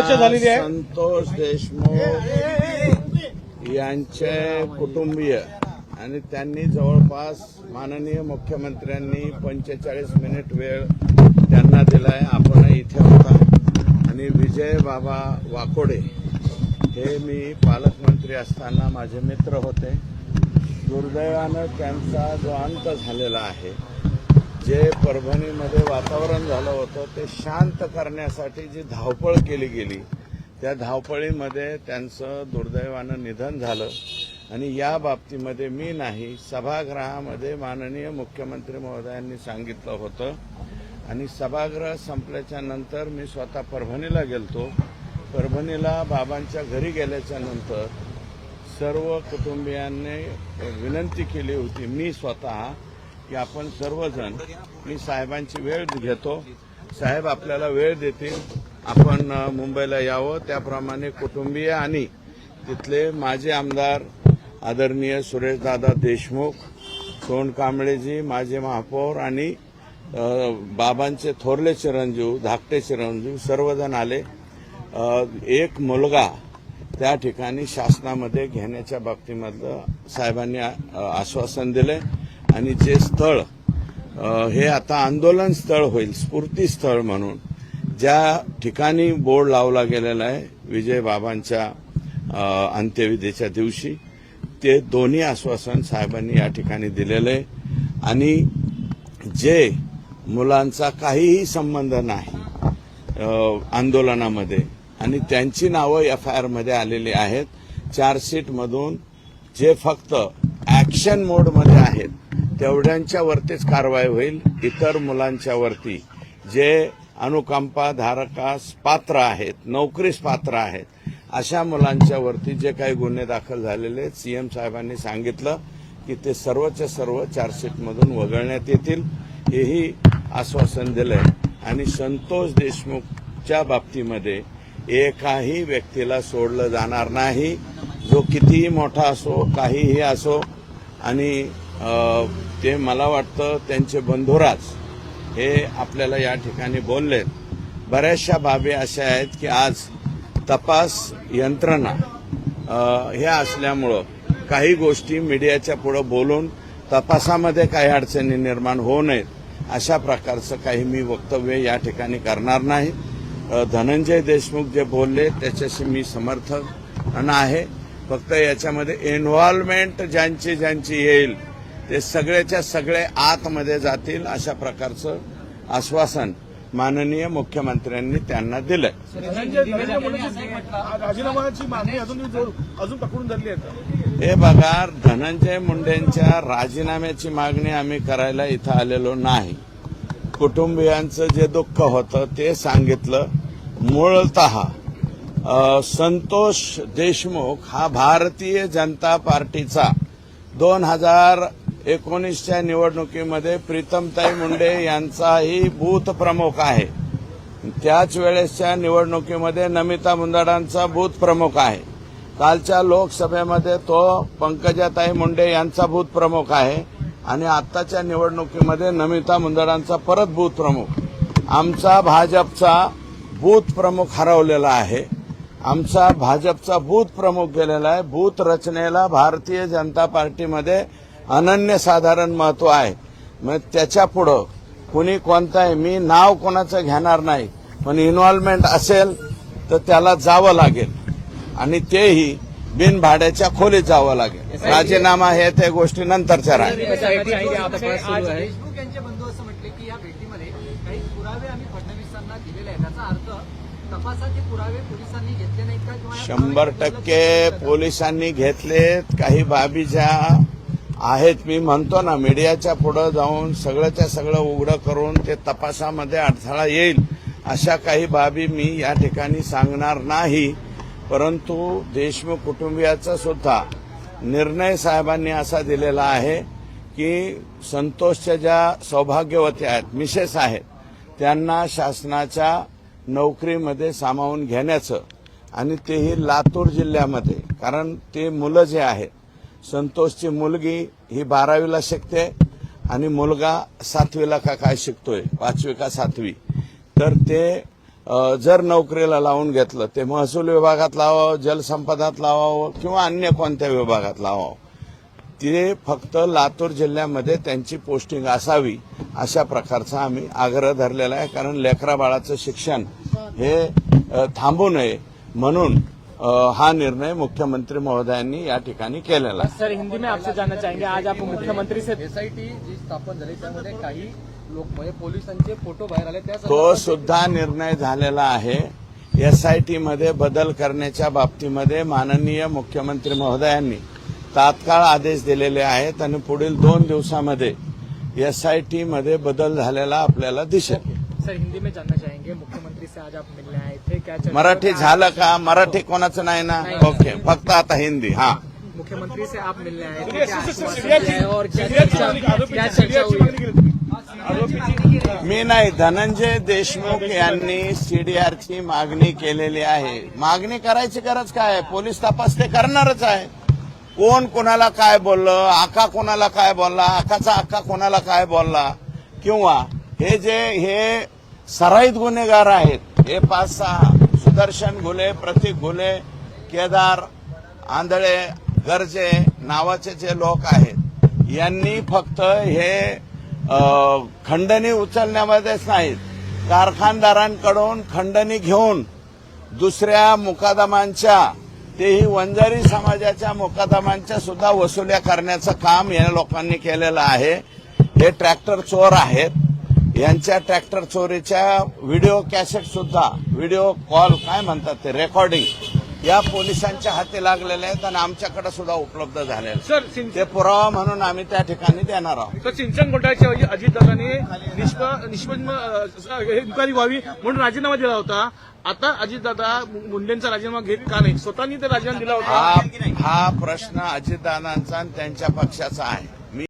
चर्चा झालेली आहे. संतोष देशमुख यांचे कुटुंबीय आणि त्यांनी जवळपास माननीय मुख्यमंत्र्यांनी पंचेचाळीस मिनिट वेळ त्यांना दिलाय. आपण इथे होता. आणि विजय बाबा वाकोडे हे मी पालकमंत्री असताना माझे मित्र होते. दुर्दैवानं त्यांचा जो अंत झालेला आहे जे परभणीमध्ये वातावरण झालं होतं ते शांत करण्यासाठी जी धावपळ केली गेली त्या धावपळीमध्ये त्यांचं दुर्दैवानं निधन झालं. आणि या बाबतीमध्ये मी नाही सभागृहामध्ये माननीय मुख्यमंत्री महोदयांनी सांगितलं होतं. आणि सभागृह संपल्याच्या नंतर मी स्वतः परभणीला गेलतो. परभणीला बाबांच्या घरी गेल्याच्यानंतर सर्व कुटुंबियांनी विनंती केली होती मी स्वतः की आपण सर्वजण मी साहेबांची वेळ घेतो. साहेब आपल्याला वेळ देतील. आपण मुंबईला यावं. त्याप्रमाणे कुटुंबीय आणि तिथले माजी आमदार आदरणीय सुरेशदादा देशमुख सोन कांबळेजी माजी महापौर आणि बाबांचे थोरले चिरंजीव धाकटे चिरंजीव सर्वजण आले. एक मुलगा त्या ठिकाणी शासनामध्ये घेण्याच्या बाबतीमधलं साहेबांनी आ- आश्वासन दिले. आणि जे स्थळ हे आता आंदोलन स्थळ होईल स्फूर्तीस्थळ म्हणून ज्या ठिकाणी बोर्ड लावला गेलेला आहे विजय बाबांच्या अंत्यविधीच्या दिवशी ते दोन्ही आश्वासन साहेबांनी या ठिकाणी दिलेलं आहे. आणि जे मुलांचा काहीही संबंध नाही आंदोलनामध्ये आणि त्यांची नावं एफ आय आरमध्ये आलेली आहेत चार्जशीटमधून जे फक्त ऍक्शन मोडमध्ये आहेत तेवढ्यांच्या वरतीच कारवाई होईल. इतर मुलांच्या वरती. जे अनुकंपा धारकास पात्र आहेत नोकरीस पात्र आहेत अशा मुलांच्या वरती जे काही गुन्हे दाखल झालेले आहेत सीएम साहेबांनी सांगितलं की ते सर्वच्या सर्व चार्जशीटमधून वगळण्यात येतील. हेही आश्वासन दिलंय. आणि संतोष देशमुखच्या बाबतीमध्ये एकाही व्यक्तीला सोडलं जाणार नाही. जो कितीही मोठा असो काहीही असो आणि ते मला वाटतं त्यांचे बंधुराज हे आपल्याला या ठिकाणी बोललेत. बऱ्याचशा बाबी अशा आहेत की आज तपास यंत्रणा ह्या असल्यामुळं काही गोष्टी मीडियाच्या पुढे बोलून तपासामध्ये काही अडचणी निर्माण होऊ नयेत अशा प्रकारचं काही मी वक्तव्य या ठिकाणी करणार नाही. धनंजय देशमुख जे बोलले त्याच्याशी मी समर्थन आहे. फक्त याच्यामध्ये इन्व्हॉल्वमेंट ज्यांची ज्यांची येईल ते सगळ्याच्या सगळे आतमध्ये जातील अशा प्रकारचं आश्वासन माननीय मुख्यमंत्र्यांनी त्यांना राजीनामाची मागणी अजून पकडून धरली आहे हे बघा धनंजय मुंडेंच्या राजीनाम्याची मागणी आम्ही करायला इथं आलेलो नाही. कुटुंबियांचं जे दुःख होतं ते सांगितलं. मूळत संतोष देशमुख हा भारतीय जनता पार्टीचा दोन हजार एकोणीसच्या निवडणुकीमध्ये प्रीतमताई मुंडे यांचाही बूथ प्रमुख आहे. त्याच वेळेसच्या निवडणुकीमध्ये नमिता मुंदडांचा बूथ प्रमुख आहे. कालच्या लोकसभेमध्ये तो पंकजाताई मुंडे यांचा बूथ प्रमुख आहे. आणि आत्ताच्या निवडणुकीमध्ये नमिता मुंदडांचा परत बूथ प्रमुख. आमचा भाजपचा बूथ प्रमुख हरवलेला आहे. आमचा भाजपचा बूथ प्रमुख गेलेला आहे. बूथ रचनेला भारतीय जनता पार्टीमध्ये अनन्यसाधारण महत्त्व आहे मग त्याच्या पुढं कुणी कोणताही मी नाव कोणाचं घेणार नाही पण इन्व्हॉल्वमेंट असेल तर त्याला जावं लागेल आणि तेही बिनभाड्याच्या खोलीत जावं लागेल राजीनामा हे त्या गोष्टी नंतरच्या राहील आज देशमुख यांचे बंधू असं म्हटले की या भेटीमध्ये काही पुरावे आम्ही फडणवीसांना दिलेले आहेत त्याचा अर्थ तपासाचे पुरावे पोलिसांनी घेतले नाहीत का किंवा या शंभर टक्के? पोलिसांनी घेतलेत काही बाबी ज्या आहेत. मी म्हणतो ना मीडियाच्या पुढे जाऊन सगळंच्या सगळं उघडं करून ते तपासामध्ये अडथळा येईल अशा काही बाबी मी या ठिकाणी सांगणार नाही. परंतु देशमुख कुटुंबियाचा सुद्धा निर्णय साहेबांनी असा दिलेला आहे की संतोषच्या ज्या सौभाग्यवती आहेत मिसेस आहेत त्यांना शासनाच्या नोकरीमध्ये सामावून घेण्याचं आणि तेही लातूर जिल्ह्यामध्ये कारण ते मुलं जे आहेत संतोषची मुलगी ही बारावीला शिकते आणि मुलगा सातवीला का काय शिकतोय? पाचवी का सातवी? तर ते जर नोकरीला लावून घेतलं ते महसूल विभागात लावावं जलसंपदात लावावं किंवा अन्य कोणत्या विभागात लावावं? ते फक्त लातूर जिल्ह्यामध्ये त्यांची पोस्टिंग असावी अशा प्रकारचा आम्ही आग्रह धरलेला आहे. कारण लेकरा बाळाचं शिक्षण हे थांबू नये. म्हणून हा निर्णय मुख्यमंत्री महोदयांनी या ठिकाणी केलेला आहे. सर हिंदी में आपसे जानना चाहेंगे आज आप मुख्यमंत्री से एसआयटी जी स्थापन झाली त्यामध्ये काही लोक म्हणजे पोलिसांचे फोटो बाहेर आले त्या तो सुद्धा निर्णय झालेला आहे. एसआयटी मध्ये बदल करण्याच्या बाबतीमध्ये माननीय मुख्यमंत्री महोदयांनी तात्काळ आदेश दिलेले आहेत आणि पुढील दोन दिवसामध्ये एसआयटी मध्ये बदल झालेला आपल्याला दिसेल. सर हिंदी में जानना चाहेंगे मुख्यमंत्री से आज आप मिलने आए थे क्या मराठी झालं का? मराठी कोणाचं नाही ना? ओके फक्त आता हिंदी हा. मुख्यमंत्री से आप मिलने आए थे और क्या चर्चा हुई? मी नाही धनंजय देशमुख यांनी सीडीआरची मागणी केलेली आहे. मागणी करायची गरज काय आहे? पोलीस तपास ते करणारच आहे. कोण कोणाला काय बोललं? आका कोणाला काय बोलला? आकाचा आका कोणाला काय बोलला? किंवा हे जे हे सराईत गुन्हेगार आहेत हे पाच सहा सुदर्शन घुले प्रतीक घुले केदार आंधळे गरजे नावाचे जे लोक आहेत यांनी फक्त हे खंडणी उचलण्यामध्येच नाहीत. कारखानदारांकडून खंडणी घेऊन दुसऱ्या मुकादमांच्या तेही वंजारी समाजाच्या मुकादमांच्या सुद्धा वसुल्या करण्याचं काम या लोकांनी केलेलं आहे. हे ट्रॅक्टर चोर आहेत. यांच्या ट्रॅक्टर चोरीच्या व्हिडिओ कॅसेट सुद्धा व्हिडिओ कॉल काय म्हणतात ते रेकॉर्डिंग या पोलिसांच्या हाती लागलेले आहेत आणि आमच्याकडे सुद्धा उपलब्ध आहेत. सर ते पुरावा म्हणून आम्ही त्या ठिकाणी देणार आहोत. तर सिंचन घोटाळ्याच्या अजितदादांनी निष्प निष्पन्न इन्क्वायरी व्हावी म्हणून राजीनामा दिला होता. आता अजितदादा मु- मुंडेंचा राजीनामा घेत का नाही? स्वतःनी ते राजीनामा दिला होता. हा हा प्रश्न अजितदादांचा आणि त्यांच्या पक्षाचा आहे.